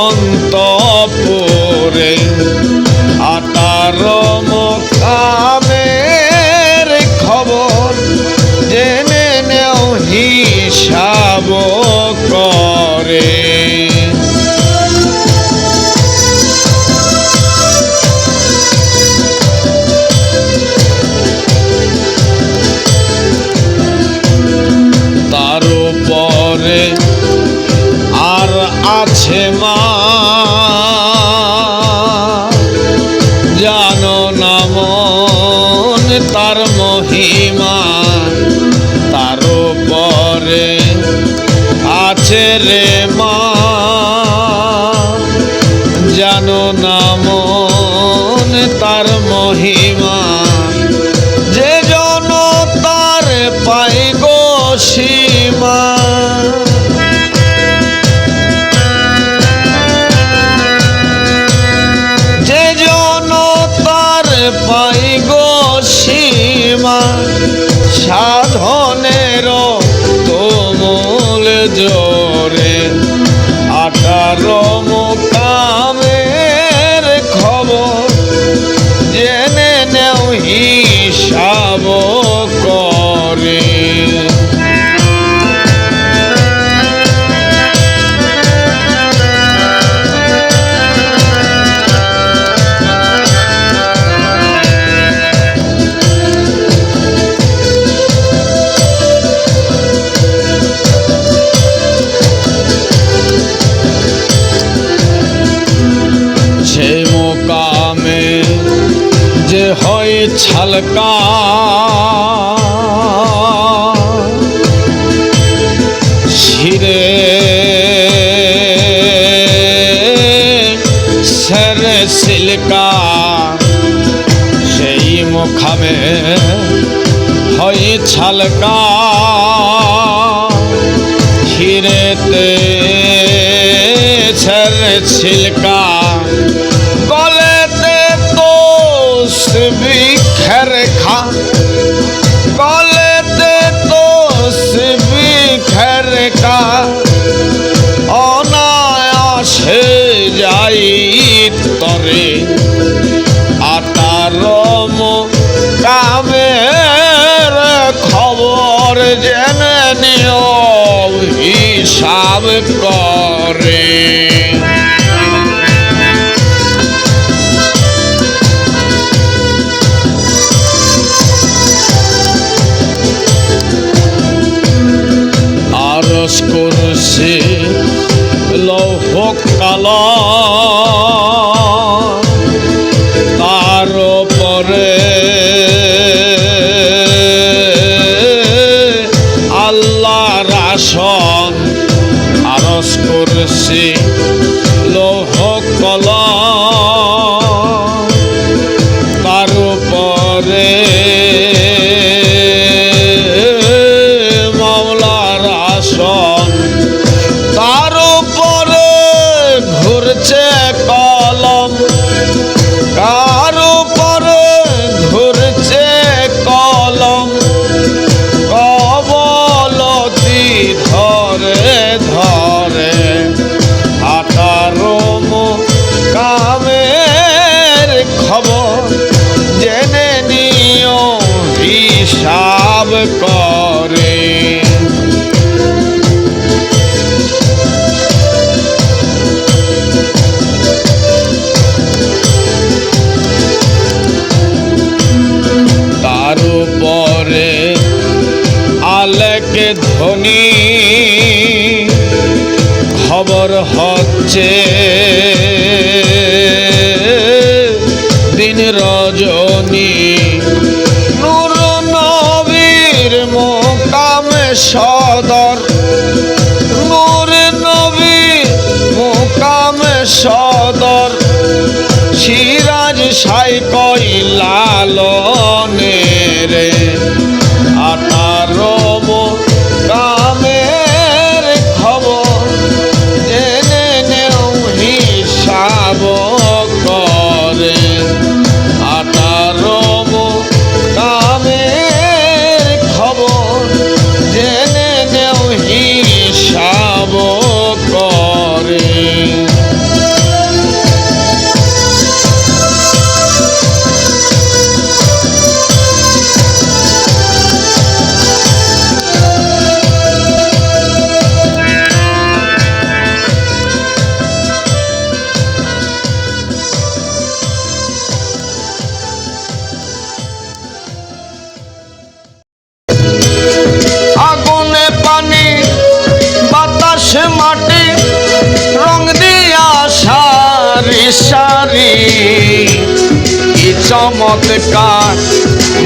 অন্তপুরে। জোরে আঠারো ছলকা শিরে সর সিলকা সেই মুখামে হয় ছলকা তরে আতার কামের খবর জেনে নিও হিসাব করে। আরস করছে লৌহ কাল খবর হচ্ছে দিন রজনী। সারি চমৎকার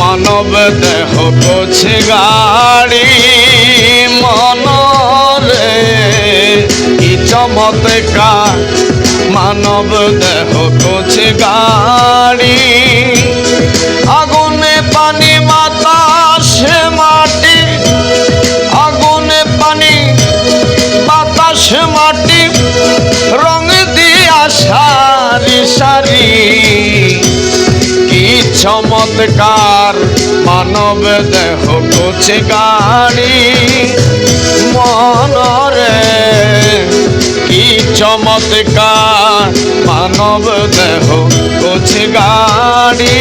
মানব দেহ করছে গাড়ি মনরে কি চমৎকার মানব দেহ করছে গাড়ি মানব দেহ করছে গাড়ি। মনরে কি চমৎকার মানব দেহ করছে গাড়ি।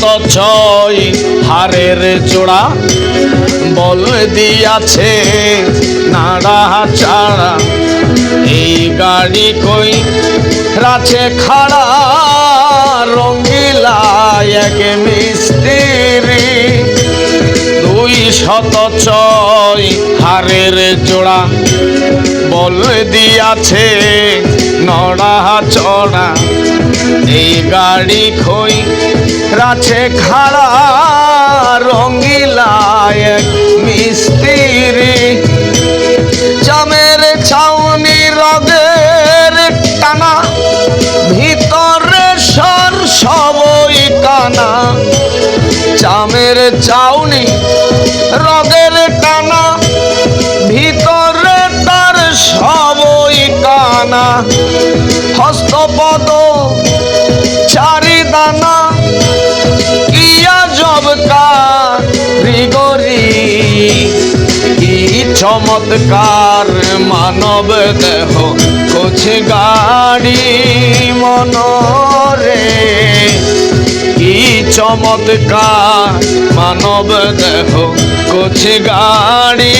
শত ছয় হারের জোড়া বল দিয়াছে নাড়া চাড়া। এই গাড়ি কই? রাছে খাড়া রঙ্গিলা এক মিস্ত্রি। দুই শত ছয় হারের জোড়া বল দিয়াছে নড়া চড়া। এই গাড়ি খই রাছে খাড়া এক মিস্ত্রি। চামের ছাউনি রগের টানা, ভিতরে সর সবই কানা। চামের চাউনি রগের হস্তপদ চারিদানা ইয়া জবকার রিগরি, কি চমৎকার মানব দেহ, কোছে গাড়ি মনরে, কি চমৎকার মানব দেহ, কোছে গাড়ি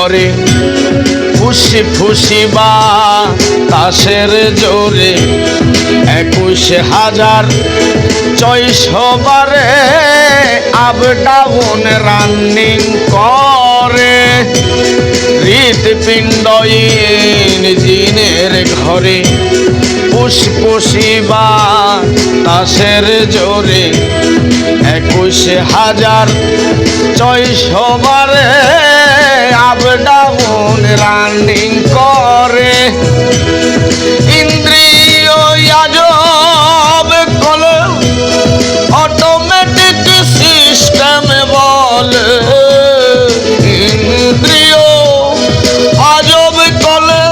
ঘরে ফুসি ফুসি বা তাসের জোরে একুশ হাজার ছয়শো বারে আপ ডাউন রানিং করে। হৃৎপিণ্ড ইঞ্জিনের ঘরে পুষ্পুষি বা তাসের জোরে একুশ হাজার ছয়শো বারে আপ ডাউন রানিং করে। ইন্দ্রিয় আজব কল অটোমেটিক সিস্টেম বলে। ইন্দ্রিয় আজব কলে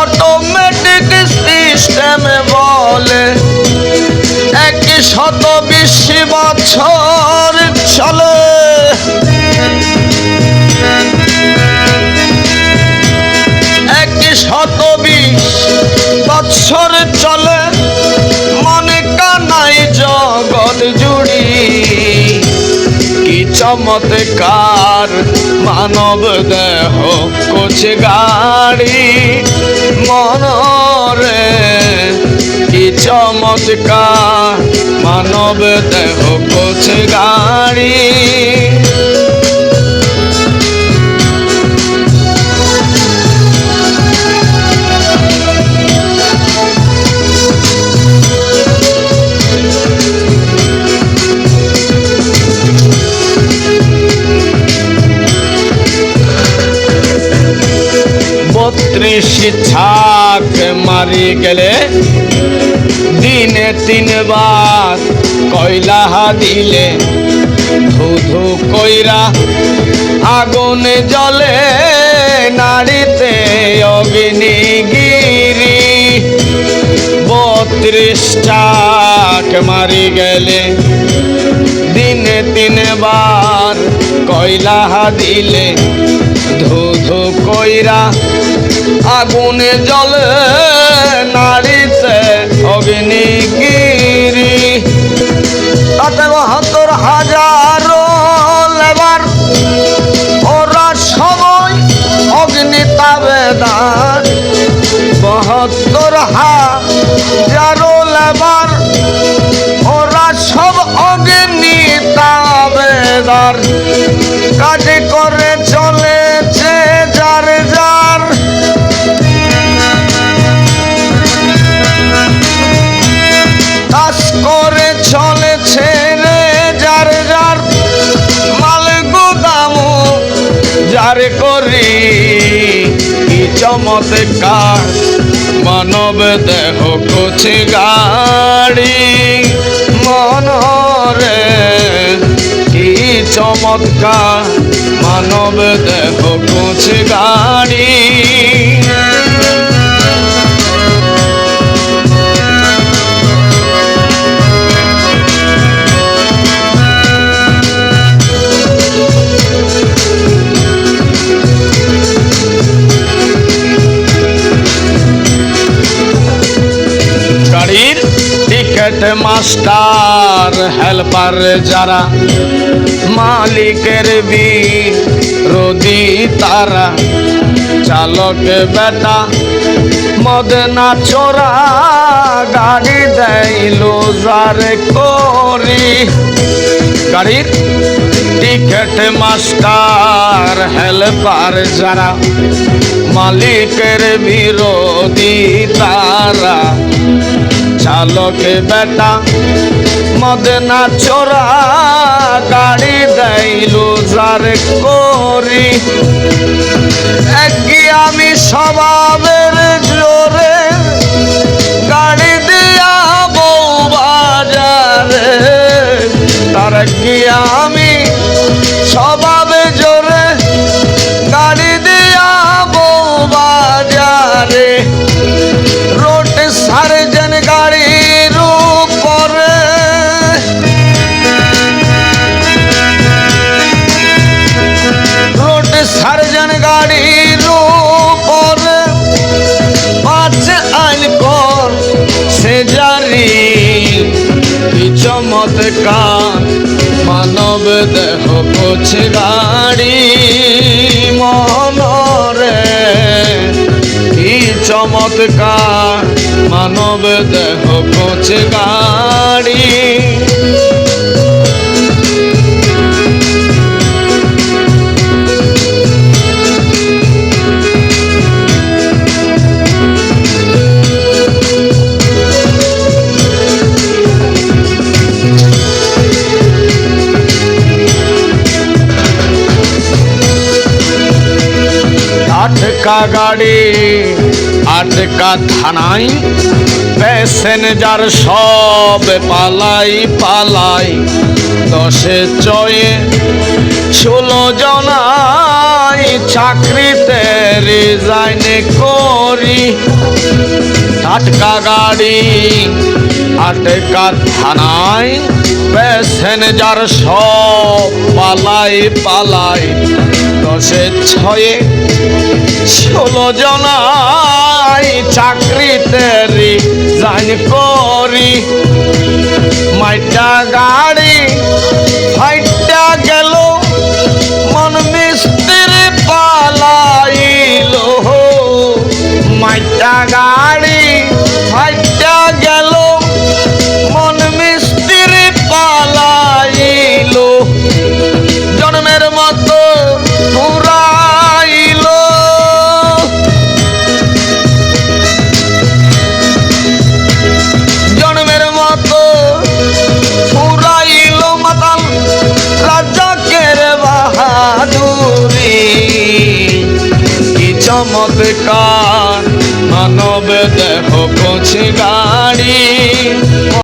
অটোমেটিক সিস্টেম বলে। এক শত বিশ বছর বছর চলে, মনে কানাই জগৎ জুড়ি। কি চমৎকার মানব দেহ কোছে গাড়ি মনরে। কি চমৎকার মানব দেহ কোছে গাড়ি। মারি গেলে? দিনে তিনবার কয়লা দিলে? ধু ধু কইরা আগুন জলে নাড়িতে অগ্নিগিরি। বত্রিশ চাক মারি গেলে? দিনে তিনবার কয়লা দিলে? ধু ধু কইরা আগুনে জলে অগ্নিগিরি তাতে বাহাত্তর হাজারো লেবার। ওরা সবাই অগ্নি তাবেদার। বাহাত্তর হাজারো লেবার। ওরা সব অগ্নি তাবেদার। যার কার? মানব দেহ কুচি গাড়ি। মনরে কি চমৎকার। মানব দেহ কুচি গাড়ি। হেল্পার যারা মালিকের বিরোধী তারা। চালক বেটা মদ না চোরা গাড়ি দেয় লোজার করি। গাড়ির টিকেট মাস্টার, হেল্পার যারা মালিকের বিরোধী তারা। চালক বেটা মদ না চোরা গাড়ি দেয় লোজার করি। একই আমি স্বভাবের জোরে গাড়ি দিয়া বউ বাজারে। তার কি আমি দেহ কুচি গাড়ি মনরে কি চমৎকার মানব দেহ কুচি গাড়ি আটকা গাড়ি, আটকা থানায়। প্যাসেঞ্জার সব পালাই পালাই। দশে চয়ে ষোলো জনাই চাকরিতে রিজাইন করি। টাটকা গাড়ি, আটকা থানায়। প্যাসেঞ্জার সব পালাই পালাই। দশে ছয়ে ষোলো জনাই চাকরিতে রিজাইন করি। মাইটা গাড়ি ফাইটা গেল, মন মিস্ত্রি পালাইল। মাইটা গাড়ি